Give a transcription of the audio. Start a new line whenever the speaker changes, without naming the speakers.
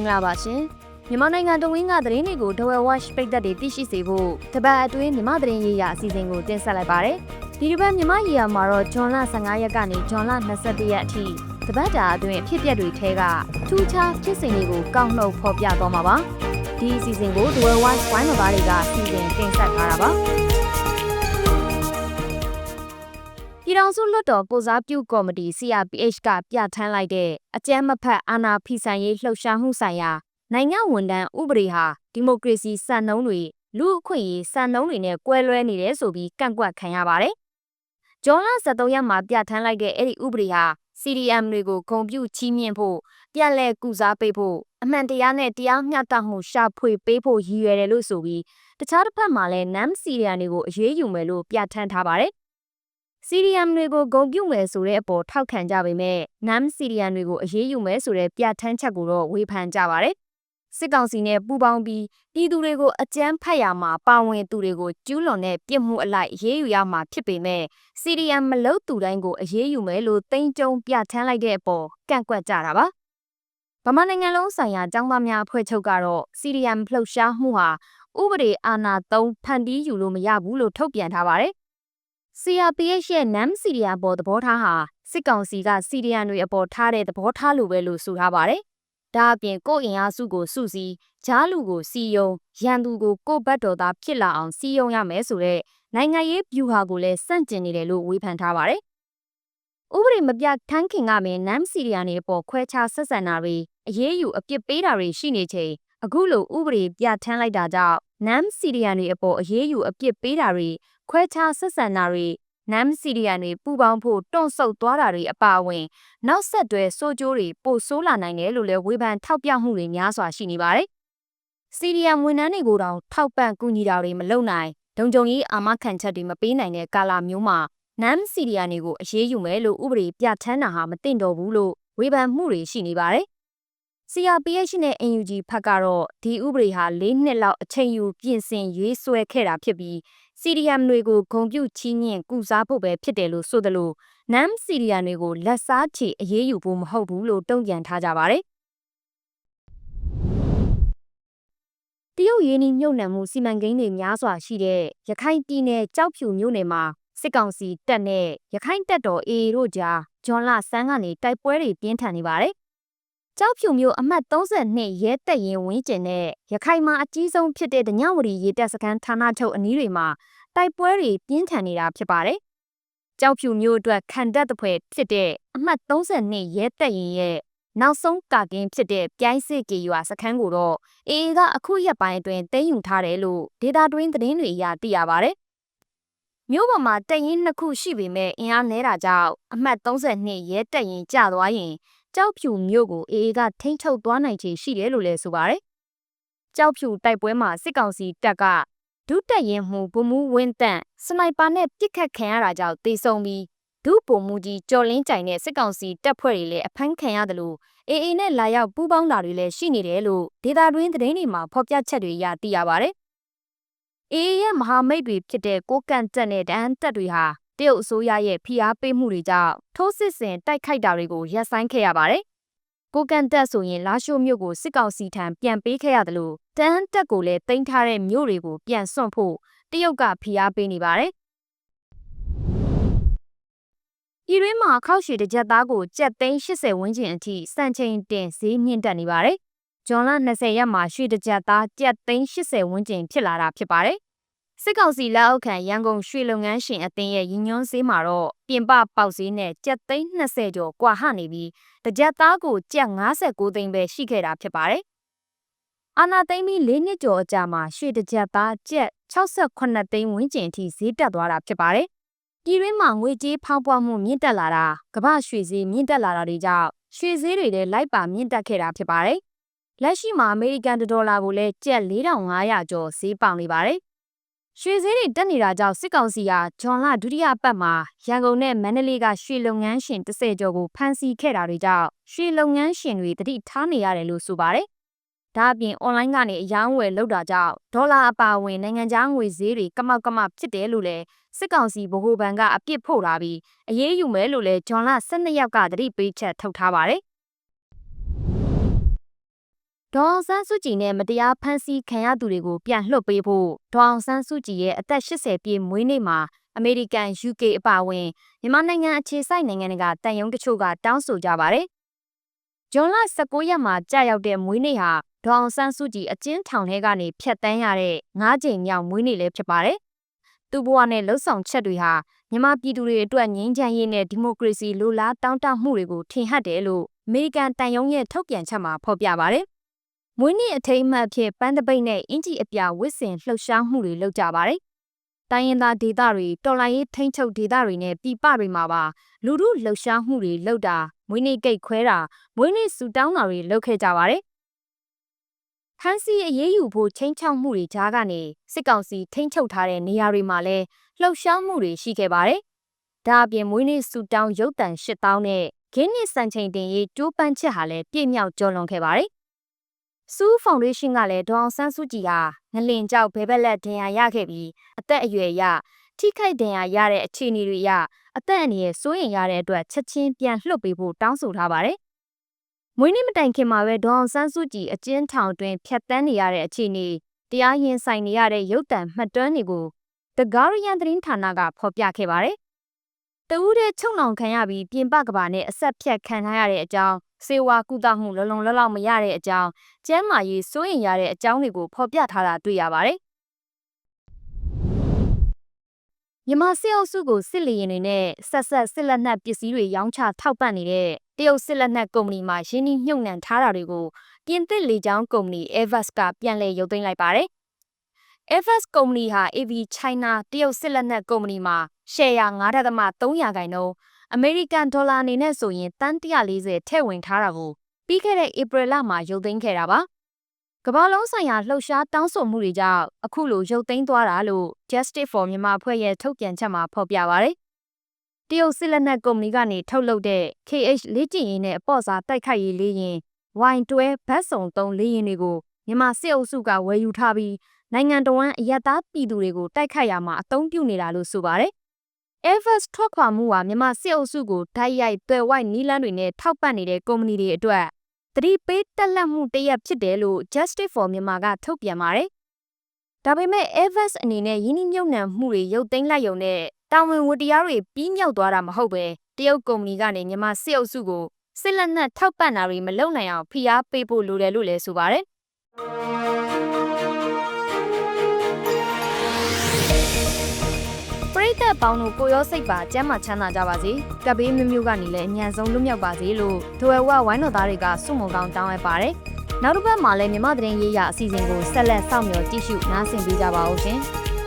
င်္ဂလာပါရှင်မြန်မာနိုင်ငံတဝင်းကသတင်းတွေကိုဒဝဲ watch ပိတ်သက်တွေသိရှိစေဖို့တပတ်အတွင်းမြန်မာသတင်းရေးရာအစီအစဉ်ကိုတင်ဆက်လိုက်ပါတယ်ဒီတစ်ပတ်မြန်မာရေးရာမှာတော့ဂျွန်လ15ရက်ကနေဂျွန်လ21ရက်အထိတပတ်တာအတွင်းအဖြစ်အပျက်တွေထဲကထူးခြားဖြစ်စဉ်တွေကိုကောက်နှုတ်ဖော်ပြသွားမှာပါဒီအစီအစဉ်ကိုဒဝဲ watch ဝိုင်းမဘာတွေကစီစဉ်တင်ဆက်ထားတာပါ ပြည်ထောင်စုလွှတ်တော်ကိုစားပြုကော်မတီ CRPH ကပြဋ္ဌာန်းလိုက်တဲ့အကြမ်းမဖက်အာဏာဖီဆိုင်ရေးလှုပ်ရှားမှုဆိုင်ရာနိုင်ငံဝန်ထမ်းဥပဒေဟာဒီမိုကရေစီစံနှုန်းတွေလူ့အခွင့်အရေးစံနှုန်းတွေနဲ့ကွဲလွဲနေတယ်ဆိုပြီးကန့်ကွက်ခံရပါတယ်။ဂျွန်လ23ရက်မှာပြဋ္ဌာန်းလိုက်တဲ့အဲ့ဒီဥပဒေဟာ CDM တွေကိုဂုံပြုချီးမြှင့်ဖို့ပြန်လည်ကုစားပေးဖို့အမှန်တရားနဲ့တရားမျှတမှုရှာဖွေပေးဖို့ရည်ရွယ်တယ်လို့ဆိုပြီးတခြားတစ်ဖက်မှာလည်း NAM CDM တွေကိုအရေးယူမယ်လို့ပြဋ္ဌာန်းထားပါတယ်။ CDM တွေကိုဂုံပြုမယ်ဆိုတဲ့အပေါ်ထောက်ခံကြပေမဲ့ NAM CDM တွေကိုအရေးယူမယ်ဆိုတဲ့ပြဋ္ဌာန်းချက်ကိုတော့ဝေဖန်ကြပါတယ်။စစ်ကောင်စီနဲ့ပူးပေါင်းပြီးပြည်သူတွေကိုအကြမ်းဖက်ရမှာပါဝင်သူတွေကိုကျူးလွန်တဲ့ပြစ်မှုအလိုက်အရေးယူရမှာဖြစ်ပေမဲ့ CDM မလုပ်သူတိုင်းကိုအရေးယူမယ်လို့တိမ့်ကြုံပြဋ္ဌာန်းလိုက်တဲ့အပေါ်ကန့်ကွက်ကြတာပါ။ဗမာနိုင်ငံလုံးဆိုင်ရာចောင်းသားများအဖွဲ့ချုပ်ကတော့ CDM လှုပ်ရှားမှုဟာဥပဒေအာဏာသုံးဖန်တီးယူလို့မရဘူးလို့ထုတ်ပြန်ထားပါတယ်။ CRPH ရဲ့ NAM CDM ပေါ်သဘောထားဟာစစ်ကောင်စီက CDM တွေအပေါ်ထားတဲ့သဘောထားလိုပဲလို့ဆိုထားပါတယ်။ဒါအပြင်ကိုယ်အင်အားစုကိုစုစည်းဂျားလူကိုစီယုံရန်သူကိုကိုယ့်ဘက်တော်သားဖြစ်လာအောင်စီယုံရမယ်ဆိုတဲ့နိုင်ငံရေးဗျူဟာကိုလည်းစန့်ကျင်နေတယ်လို့ဝေဖန်ထားပါတယ်။ဥပဒေမပြထန်းခင်ကမင်း NAM CDM တွေအပေါ်ခွဲခြားဆက်ဆံတာတွေအရေးယူအပြစ်ပေးတာတွေရှိနေချိန်အခုလိုဥပဒေပြထန်းလိုက်တာကြောင့် NAM CDM တွေအပေါ်အရေးယူအပြစ်ပေးတာတွေ ခွဲခြားဆက်ဆံတာတွေ NAM CDM တွေပူပေါင်းဖို့တွန့်ဆုတ်သွားတာတွေအပါအဝင် နောက်ဆက်တွဲစိုးကျိုးတွေပိုဆိုးလာနိုင်တယ်လို့လည်းဝေဖန်ထောက်ပြမှုတွေများစွာရှိနေပါတယ်။ CDM ဝန်ထမ်းတွေကိုတောင်ထောက်ပံ့ကူညီတာတွေမလုပ်နိုင်ဒုံကြုံကြီးအာမခံချက်တွေမပေးနိုင်တဲ့ကာလမျိုးမှာ NAM CDM တွေကိုအရေးယူမယ်လို့ဥပဒေပြဋ္ဌာန်းတာဟာမသင့်တော်ဘူးလို့ဝေဖန်မှုတွေရှိနေပါတယ်။ CRPH နဲ့ NUG ဖက်ကတော့ဒီဥပဒေဟာ၄နှစ်လောက်အချိန်ယူပြင်ဆင်ရေးဆွဲခဲ့တာဖြစ်ပြီး CDM တွေကိုဂုံပြုချီးမြှင့်ကုစားဖို့ပဲဖြစ်တယ်လို့ဆိုသလို NAM CDM တွေကိုလက်စားချေအရေးယူဖို့မဟုတ်ဘူးလို့တုံ့ပြန်ထားကြပါတယ်။တရုတ်ရင်းနှီးမြှုပ်နှံမှုစီမံကိန်းတွေများစွာရှိတဲ့ရခိုင်ပြည်နယ်ကြောက်ဖြူမြို့နယ်မှာစစ်ကောင်စီတပ်နဲ့ရခိုင်တပ်တော် AA တို့ကြားဂျွန်လဆန်းကနေတိုက်ပွဲတွေပြင်းထန်နေပါတယ်။ ကြောက်ဖြူမြို့အမှတ်32ရဲတပ်ရင်ဝင်းကျင်နဲ့ရခိုင်မှာအကြီးဆုံးဖြစ်တဲ့ဒညဝရီရေတပ်စခန်းဌာနချုပ်အနီးတွေမှာတိုက်ပွဲတွေပြင်းထန်နေတာဖြစ်ပါတယ်။ကြောက်ဖြူမျိုးအတွက်ခံတပ်တပွဲဖြစ်တဲ့အမှတ်32ရဲတပ်ရင်ရဲ့နောက်ဆုံးကာကင်းဖြစ်တဲ့ပြိုင်းစစ်ကေရွာစခန်းကိုတော့အေအေကအခုရက်ပိုင်းအတွင်းသိမ်းယူထားတယ်လို့ဒေတာတွင်းသတင်းတွေအရသိရပါတယ်။မြို့ပေါ်မှာတပ်ရင်းနှစ်ခုရှိပေမဲ့အင်အားနည်းတာကြောင့်အမှတ်32ရဲတပ်ရင်ကျသွားရင် ကြောက်ဖြူမြို့ကိုအေအေကထိန်းချုပ်သွားနိုင်ခြေရှိတယ်လို့လည်းဆိုပါတယ်။ကြောက်ဖြူတိုက်ပွဲမှာစစ်ကောင်စီတပ်ကဒုတက်ရင်မှုဗမှုဝင်းတန့်စနိုက်ပါနဲ့ပစ်ခတ်ခံရတာကြောင့်တေဆုံးပြီးဒုပုံမှုကြီးကျော်လင်းကြိုင်နဲ့စစ်ကောင်စီတပ်ဖွဲ့တွေလည်းအဖမ်းခံရတယ်လို့အေအေနဲ့လာရောက်ပူးပေါင်းတာတွေလည်းရှိနေတယ်လို့ဒေတာတွင်းသတင်းတွေမှာဖော်ပြချက်တွေရသိရပါတယ်။အေအေရဲ့မဟာမိတ်တွေဖြစ်တဲ့ကိုကန့်တက်နဲ့ဒန်းတက်တွေဟာ တရုတ်အစိုးရရဲ့ဖိအားပေးမှုတွေကြောင့်ထိုးစစ်ဆင်တိုက်ခိုက်တာတွေကိုရပ်ဆိုင်းခဲ့ရပါတယ်။ကိုကန်တက်ဆိုရင်လာရှိုးမြို့ကိုစစ်ကောင်စီထံပြန်ပေးခဲ့ရတယ်လို့တန်းတက်ကိုလည်းတင်ထားတဲ့မြို့တွေကိုပြန်စွန့်ဖို့တရုတ်ကဖိအားပေးနေပါတယ်။ပြည်တွင်းမှာခောက်ရှည်တစ်ကြက်သားကိုကြက်သိန်း80ဝန်းကျင်အထိစံချိန်တင်ဈေးမြင့်တက်နေပါတယ်။ဂျွန်လ20ရက်မှာရွှေတစ်ကြက်သားကြက်သိန်း80ဝန်းကျင်ဖြစ်လာတာဖြစ်ပါတယ်။ စစ်ကောင်စီလက်အောက်ခံရန်ကုန်ရွှေလုပ်ငန်းရှင်အသင်းရဲ့ရည်ညွှန်းဈေးမှာတော့ပြင်ပပေါက်ဈေးနဲ့ကြက်သိန်း20ကျော်ကွာဟနေပြီးတကြက်သားကိုကြက်59သိန်းပဲရှိခဲ့တာဖြစ်ပါတယ်။အာနာသိန်းပြီး၄နှစ်ကျော်အကြာမှာရွှေတကြက်သားကြက်68သိန်းဝန်းကျင်အထိဈေးတက်သွားတာဖြစ်ပါတယ်။ပြည်တွင်းမှာငွေကြေးဖောင်းပွားမှုမြင့်တက်လာတာကမ္ဘာရွှေဈေးမြင့်တက်လာတာတွေကြောင့်ရွှေဈေးတွေလည်းလိုက်ပါမြင့်တက်ခဲ့တာဖြစ်ပါတယ်။လက်ရှိမှာအမေရိကန်ဒေါ်လာကိုလည်းကျပ်4500ကျော်ဈေးပေါင်နေပါတယ်။ ရွှေဈေးတွေတက်နေတာကြောင့်စစ်ကောင်စီကဂျွန်လဒုတိယပတ်မှာရန်ကုန်နဲ့မန္တလေးကရွှေလုပ်ငန်းရှင်30ကျော်ကိုဖမ်းဆီးခဲ့တာတွေကြောင့်ရွှေလုပ်ငန်းရှင်တွေတတိထားနေရတယ်လို့ဆိုပါတယ်။ဒါအပြင် online ကနေအယောင်းဝယ်လုပ်တာကြောင့်ဒေါ်လာအပါအဝင်နိုင်ငံခြားငွေဈေးတွေကမောက်ကမဖြစ်တယ်လို့လည်းစစ်ကောင်စီဗဟိုဘဏ်ကအပြစ်ဖို့ထားပြီးအရေးယူမယ်လို့လည်းဂျွန်လ12ယောက်ကသတိပေးချက်ထုတ်ထားပါတယ် ဒေါအောင်ဆန်းစုကြည်နဲ့မတရားဖမ်းဆီးခံရသူတွေကိုပြန်လွှတ်ပေးဖို့ဒေါအောင်ဆန်းစုကြည်ရဲ့အသက်80ပြည့်မွေးနေ့မှာအမေရိကန် UK အပါအဝင်မြန်မာနိုင်ငံအခြေစိုက်နိုင်ငံတွေကတန်ယုံတချို့ကတောင်းဆိုကြပါတယ်။ဂျွန်လ19ရက်မှာကြာရောက်တဲ့မွေးနေ့ဟာဒေါအောင်ဆန်းစုကြည်အကျဉ်းထောင်ထဲကနေဖျက်တမ်းရတဲ့၅ကြိမ်မြောက်မွေးနေ့လည်းဖြစ်ပါတယ်။သူ့ဘဝနဲ့လှုပ်ဆောင်ချက်တွေဟာမြန်မာပြည်သူတွေအတွက်ငြိမ်းချမ်းရေးနဲ့ဒီမိုကရေစီလိုလားတောင်းတမှုတွေကိုထင်ဟပ်တယ်လို့အမေရိကန်တန်ယုံရဲ့ထုတ်ပြန်ချက်မှာဖော်ပြပါတယ်။ မွေးနေ့အထိမ်းအမှတ်ဖြစ်ပန်းတပိတ်နဲ့အင်ဂျီအပြဝစ်စင်လှုပ်ရှားမှုတွေလုပ်ကြပါတယ်။တိုင်းရင်းသားဒေသတွေတော်လိုင်းရေးထိန်းချုပ်ဒေသတွေနဲ့ပြည်ပတွေမှာပါလူမှုလှုပ်ရှားမှုတွေလုပ်တာမွေးနေ့ကိတ်ခွဲတာမွေးနေ့ဆူတောင်းတာတွေလုပ်ခဲ့ကြပါတယ်။ဟန်စီအရေးယူဖို့ချင်းချောက်မှုတွေကြားကနေစစ်ကောင်စီထိန်းချုပ်ထားတဲ့နေရာတွေမှာလည်းလှုပ်ရှားမှုတွေရှိခဲ့ပါတယ်။ဒါအပြင်မွေးနေ့ဆူတောင်းရုပ်တံ8000နဲ့ဂင်းနစ်စံချိန်တင်ရေးတိုးပန်းချက်ဟာလည်းပြည့်မြောက်ကျော်လွန်ခဲ့ပါတယ်။ စူးဖောင်ဒေးရှင်းကလည်းဒေါအောင်ဆန်းစုကြည်ဟာငလင်ကြောက်ဘဲဘက်လက်ဒဏ်ရာရခဲ့ပြီးအသက်အရွယ်ရထိခိုက်ဒဏ်ရာရတဲ့အခြေအနေတွေရအသက်အန္တရာယ်စိုးရိမ်ရတဲ့အတွက်ချက်ချင်းပြန်လွှတ်ပေးဖို့တောင်းဆိုထားပါတယ်။မွေးနေ့မတိုင်ခင်မှာပဲဒေါအောင်ဆန်းစုကြည်အကျဉ်းထောင်တွင်ဖျက်ဆီးနေရတဲ့အခြေအနေတရားရင်ဆိုင်နေရတဲ့ရုပ်တံမှတ်တမ်းတွေကို The Guardian သတင်းဌာနကဖော်ပြခဲ့ပါတယ်။ တဦးတဲ့ချုံနှောင်ခံရပြီးပြင်ပကဘာနဲ့အဆက်ဖြတ်ခံထားရတဲ့အကြောင်းစေဝါကုသမှုလုံလုံလောက်လောက်မရတဲ့အကြောင်းကျန်းမာရေးစိုးရိမ်ရတဲ့အကြောင်းတွေကိုဖော်ပြထားတာတွေ့ရပါတယ်။မြန်မာစစ်အုပ်စုကိုစစ်လီရင်တွေနဲ့ဆက်ဆက်စစ်လက်နက်ပစ္စည်းတွေရောင်းချထောက်ပံ့နေတဲ့တရုတ်စစ်လက်နက်ကုမ္ပဏီမှရင်းနှီးမြှုပ်နှံထားတာတွေကိုပြင်သစ်လေကြောင်းကုမ္ပဏီ Airbus ကပြန်လည်ရုပ်သိမ်းလိုက်ပါတယ်။ Airbus ကုမ္ပဏီဟာ AV China တရုတ်စစ်လက်နက်ကုမ္ပဏီမှာရှယ်ယာ9.3ရာခိုင်နှုန်းအမေရိကန်ဒေါ်လာအနေနဲ့ဆိုရင်တန်140ထည့်ဝင်ထားတာကိုပြီးခဲ့တဲ့ဧပြီလမှာရုပ်သိမ်းခဲ့တာပါ။ကမ္ဘာလုံးဆိုင်ရာလှုပ်ရှားတောင်းဆိုမှုတွေကြောင့်အခုလိုရုပ်သိမ်းသွားတာလို့ Justice for Myanmar ဖွဲ့ရဲ့ထုတ်ပြန်ချက်မှာဖော်ပြပါရယ်။တရုတ်စစ်လက်နက်ကုမ္ပဏီကနေထုတ်လုပ်တဲ့ KH လေးကျင်ရင်းနဲ့အပေါ့စားတိုက်ခိုက်ရေးလေးရင် Y12 ဘတ်စုံ3လေးရင်တွေကို မြန်မာစစ်အုပ်စုကဝယ်ယူထားပြီးနိုင်ငံတော်ဝန်အယက်သားပြည်သူတွေကိုတိုက်ခိုက်ရမှာအသုံးပြုနေတာလို့ဆိုပါတယ်။ Everest ထွက်ခွာမှုဟာမြန်မာစစ်အုပ်စုကိုဓာတ်ရိုက်သွယ်ဝိုက်နီးလန်းတွေနဲ့ထောက်ပံ့နေတဲ့ကုမ္ပဏီတွေအတွက်သတိပေးတက်လက်မှုတစ်ရပ်ဖြစ်တယ်လို့ Justice for Myanmar ကထုတ်ပြန်ပါတယ်။ဒါပေမဲ့ Everest အနေနဲ့ယင်းနှမြုံနှံမှုတွေရုပ်သိမ်းလိုက်ရုံနဲ့တာဝန်ဝတ္တရားတွေပြီးမြောက်သွားတာမဟုတ်ပဲတရုတ်ကုမ္ပဏီကနေမြန်မာစစ်အုပ်စုကိုစစ်လက်နက်ထောက်ပံ့တာတွေမလုပ်နိုင်အောင်ဖိအားပေးဖို့လိုတယ်လို့လည်းဆိုပါတယ် ပရိသတ်ပေါင်းတို့ကိုရောစိတ်ပါကျမ်းမာချမ်းသာကြပါစေ။ကပ်ဘေးမျိုးမျိုးကနေလည်းအမြန်ဆုံးလွတ်မြောက်ပါစေလို့ဒိုဝဲဝဝိုင်းတော်သားတွေကစုမုံကောင်းတောင်းအပ်ပါတယ်။နောက်တစ်ပတ်မှာလည်းမြမသတင်းရေးရအစီအစဉ်ကိုဆက်လက်စောင့်မျှော်ကြည့်ရှုနားဆင်ပေးကြပါဦးရှင်။